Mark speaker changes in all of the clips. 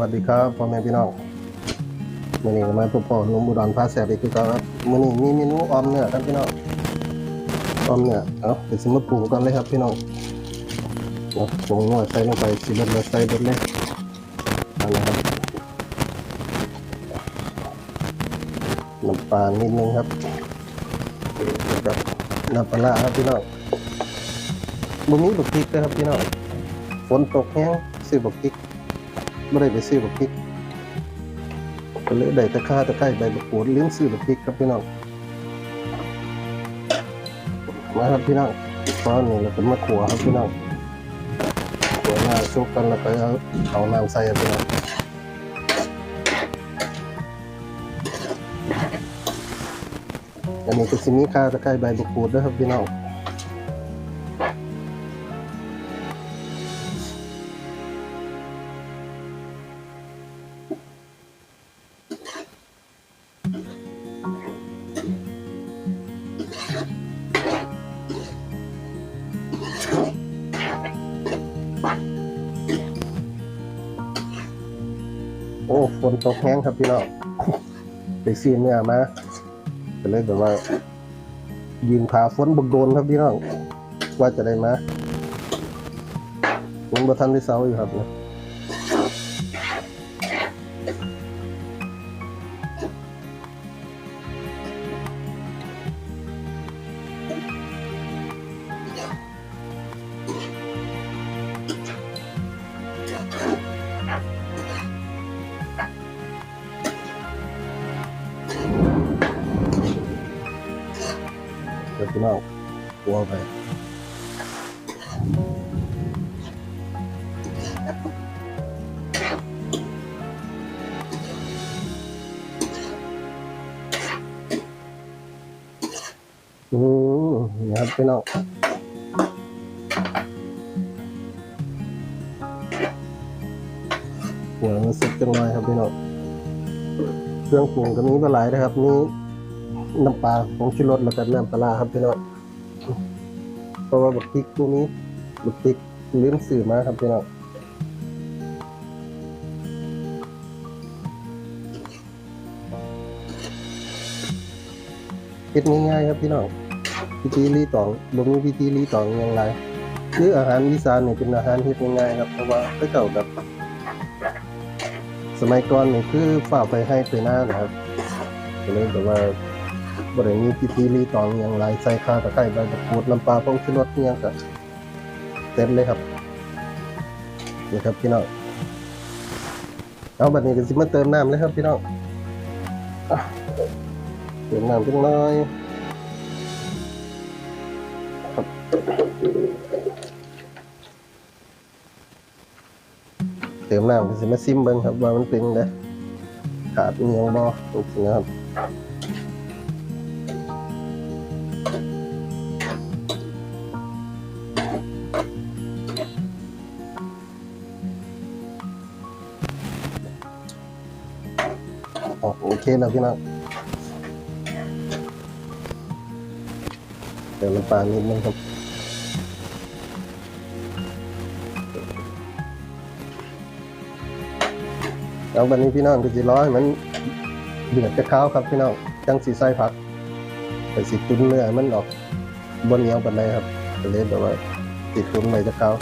Speaker 1: วัสดีครับพ่อแม่พี่น้องมื่อนี้มาพบพ่อหนุ่มอุดรพาแสบอีกคือเก่าครับมื่อนี้มีเมนูออมเนื้อครับพี่น้องออมเนื้อเอาไปสิมาปรุงกันเลยครับพี่น้องเอาปรุงน้อยใส่ลงไปสิเบิดเลยใส่เบิดเลยเอาละครับน้ำปลานิดนึงครับแล้วก็น้ำปลาครับพี่น้องบ่มีบักพริกนะครับพี่น้องฝนตกแห้งซื้อบักพริก ไม่ได้ไปซื้อบักพริกก็เลยได้ตะข่าตะไคร้ใบบักกูดเลืมซื้อบักพริกครับพี่น้องมาครับพี่น้องตอนนี้เราเป็นมะขัวครับพี่น้องขัวหน้าซุกกันแล้วก็เอาเอาน้ำใส่ครับพี่น้องอันนี้ก็สิมีข่าตะไคร้ใบบักกูดด้วยครับพี่น้อง ฝนตกแห้งครับพี่น้องไปซีนเนื้อมาก็เลยแบบว่า ยืนพาฝนบกโดนครับพี่น้องว่าจะได้มาผมประทันที่เสาอยู่ครับนะ กลัวไปอืมนี่ครับพี่น้องหัวมันสุกจังเลยครับพี่น้องเครื่องปรุงก็มีมาหลายนะครับมีน้ำปลาผงชูรสแล้วก็น้ำปลาครับพี่น้อง เพราะว่าบักพริกพวกนี้บักพริกลืมสื่อมาครับพี่น้องเฮ็ดง่ายๆครับพี่น้องพิธีรีตองบ่มีพิธีรีตองอย่างไรคืออาหารอีสานเนี่ยเป็นอาหารเฮ็ดง่ายๆครับเพราะว่าเขาเจ้าแบบสมัยก่อนนี่คือฝ่าไปให้ไปหน้านะครับก็เลยแบบว่า บริมีพิธีรีตองอย่างไรใส่ข้าวตะไคร้ใบมะกรูดน้ำปลาผงชูรสเนี่ยก็เต็มเลยครับนี่ครับพี่น้องเอาบัดนี้ก็สิมาเติมน้ำเลยครับพี่น้องเติมน้ำจังน้อยครับเติมน้ำก็สิมาซิมเบิ่งครับว่ามันเป็นไงขาดอิหยังบ่จริงๆนะครับ อ๋อโอเคแล้วพี่น้องเดี๋ยวน้ำปลานิดนึงครับแล้ววันนี้พี่น้องก็จะร้อยมันเดือดจะข้าวครับพี่น้องจังสีใส่ผักไปสิตุ้นเนื้อมันออกบนเหนียวบันไดครับก็เลยแบบว่าติดตุ้นไปจะข้าว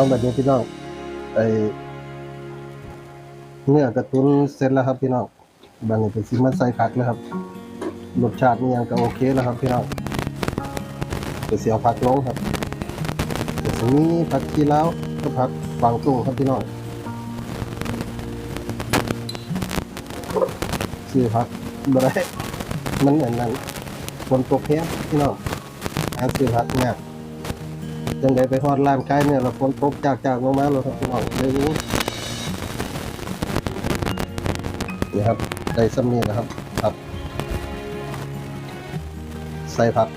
Speaker 1: แล้วแบบนี้พี่น้องไอเนื้อกระตุ้นเสร็จแล้วครับพี่น้องบางนี้เป็นซิมันใส่ผักแล้วครับรสชาตินี่ยังก็โอเคแล้วครับพี่น้องจะเสียวผักลงครับจะมีผักชีแล้วก็ผักฟางตุ้งครับพี่น้องซื้อผักบ่ได้มันเหมือนนั้นฝนตกแห้งพี่น้องหาซื้อผักยาก จังไดไปฮอดร้านขายเนี่ยเราฝนตกจากจากลงมาเลยครับพี่น้องเลยนี้นี่ครับได้ซ้ำนี่นะครับครับ ใส่ผัก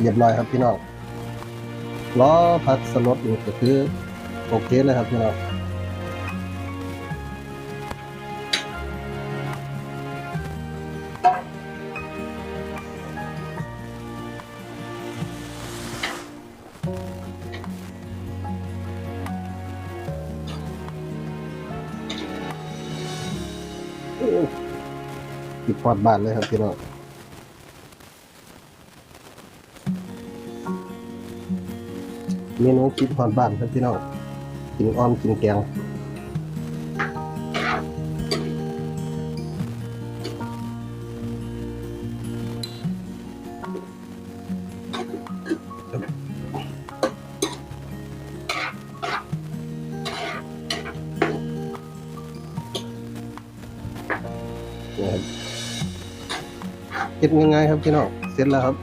Speaker 1: เรียบร้อยครับพี่น้องล้อผักสลดนี่ก็คือโอเคเลยครับพี่น้อง ติดพอดบ้านเลยครับพี่น้องเมนูคิดพอดบ้านครับพี่น้องกินอ้อมกินแกง ครับเก็บง่ายๆครับพี่น้องเสร็จแล้วครับ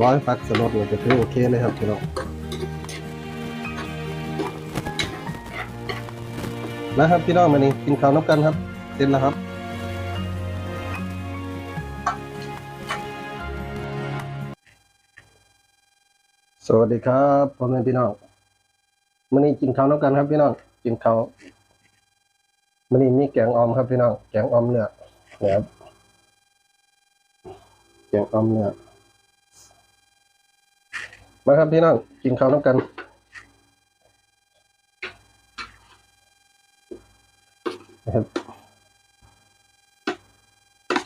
Speaker 1: ร้อยฟักสลดเนี่ยจะถือโอเคเลยครับพี่น้องนะครับพี่น้องมานี่กินข้าวน้ำกันครับ เสร็จแล้วครับสวัสดีครับพ่อแม่พี่น้องมื่อนี้กินข้าวน้ำกันครับพี่น้องกินข้าวมันนี้มีแกงออมครับพี่น้องแกงออมเนื้อนี่ยครับ แกงออมเนื้อมาครับพี่น้องกินข้าวน้ำกันนะครับ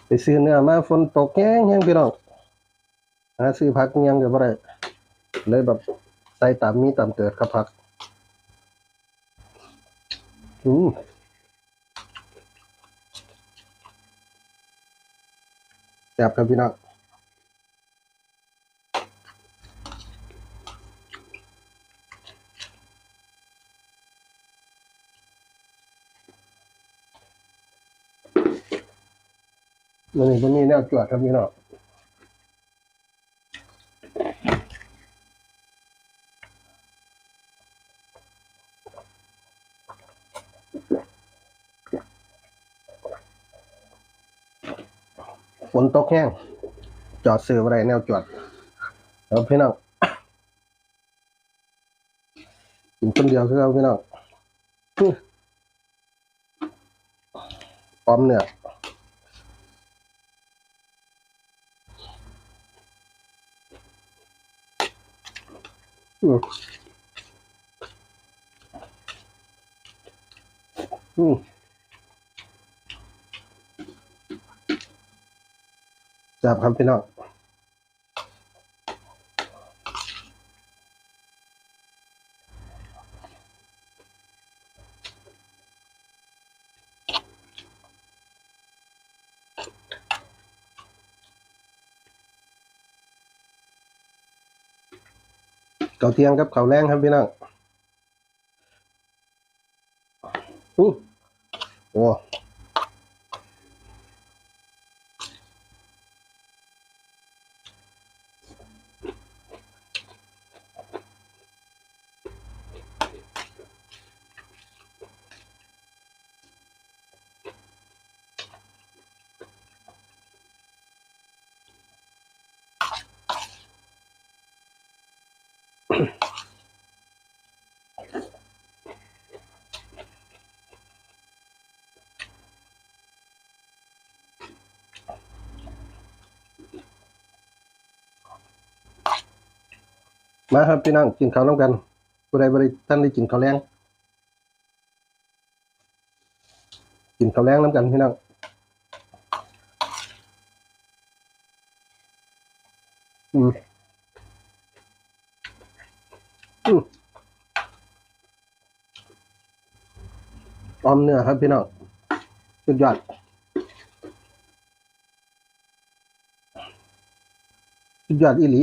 Speaker 1: ไปซื้อเนื้อมาฝนตกแห้งแห้งพี่น้องหาซื้อผักอิหยังก็บ่ได้เลยแบบใส่ตามมีตามเกิดครับผักอืมแซ่บครับพี่น้อง มันนี่มันมีแนวจวดครับพี่น้องฝนตกแห้ง จอดซื้ออะไรแนวจวดแล้วพี่น้องกินคนเดียวคือเอาพี่น้องอื้อพร้อมเนื้อ อืมอืมจับครับพี่น้อง เกาเทียงกับเขาวแรงครับพี่น้องอู้โอ้ มาครับพี่น้องกินข้าวน้ำกันผู้ใดบริท่านได้กินข้าวแรงกินข้าวแรงน้ำกันพี่น้องอืมอืมออมเนื้อครับพี่น้องสุดยอดสุดยอดอีหลี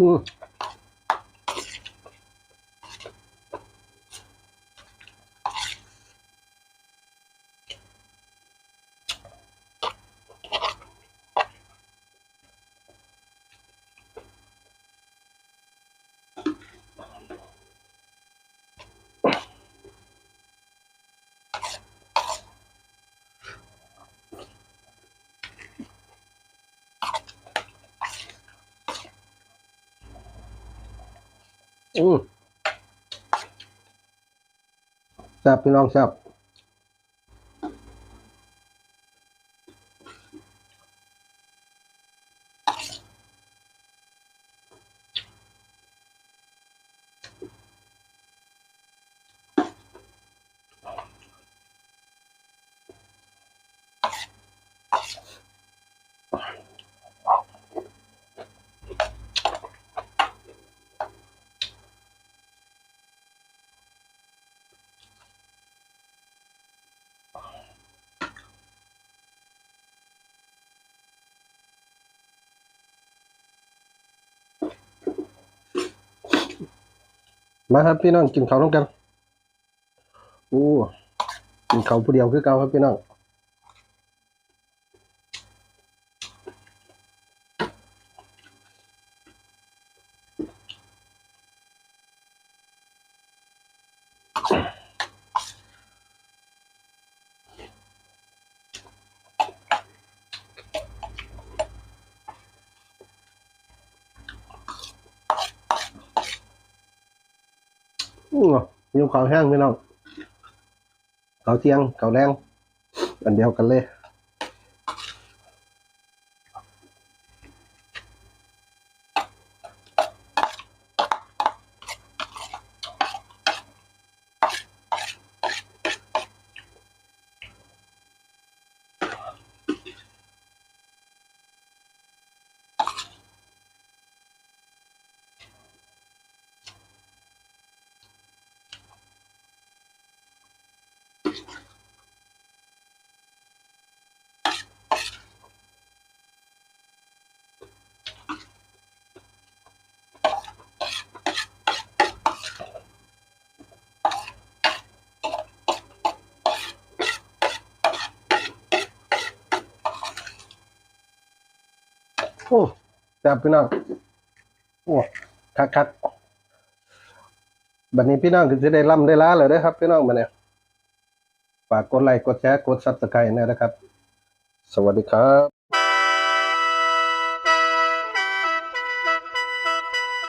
Speaker 1: อื อืมแซ่บพี่น้องแซ่บ มาครับพี่น้องกินข้าวร่วมกัน โอ้กินข้าวผู้เดียวคือเก่าครับพี่น้อง อู้หิวข้าแห้งพี่น้องข้าเที่ยงเขาแรงอันเดียวกันเลย โอ้จับพี่น้องโอ้คักคักบัดนี้พี่น้องก็จะได้ร่ำได้ล้าเลยนะครับ พี่น้องมาเนี่ยฝากกดไลค์กดแชร์กดซับสไครต์นะครับ สวัสดีครับ